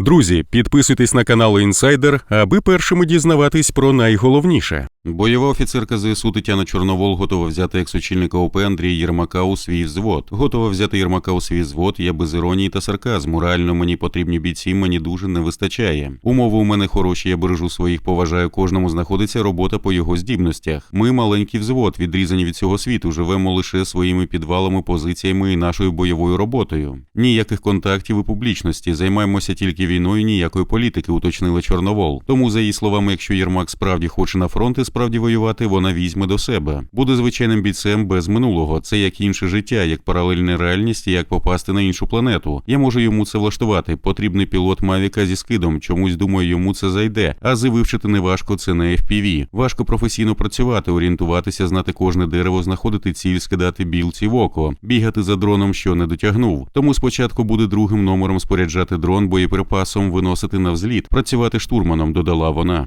Друзі, підписуйтесь на канал Інсайдер, аби першими дізнаватись про найголовніше. Бойова офіцерка ЗСУ Тетяна Чорновол готова взяти екс-очільника ОП Андрія Єрмака у свій взвод. Готова взяти Єрмака у свій взвод. Я без іронії та сарказму. Реально мені потрібні бійці, мені дуже не вистачає. Умови у мене хороші, я бережу своїх, поважаю. Кожному знаходиться робота по його здібностях. Ми маленький взвод, відрізані від цього світу. Живемо лише своїми підвалами, позиціями і нашою бойовою роботою. Ніяких контактів і публічності. Займаємося тільки війною, ніякої політики, уточнила Чорновол. Тому, за її словами, якщо Єрмак справді хоче на фронт і справді воювати, вона візьме до себе. Буде звичайним бійцем без минулого. Це як інше життя, як паралельна реальність, як попасти на іншу планету. Я можу йому це влаштувати. Потрібний пілот Мавіка зі скидом. Чомусь думаю, йому це зайде. Ази вивчити не важко, це не FPV. Важко професійно працювати, орієнтуватися, знати кожне дерево, знаходити ціль, скидати білці в око, бігати за дроном, що не дотягнув. Тому спочатку буде другим номером споряджати дрон боєприпасом, виносити на взліт, працювати штурманом, додала вона.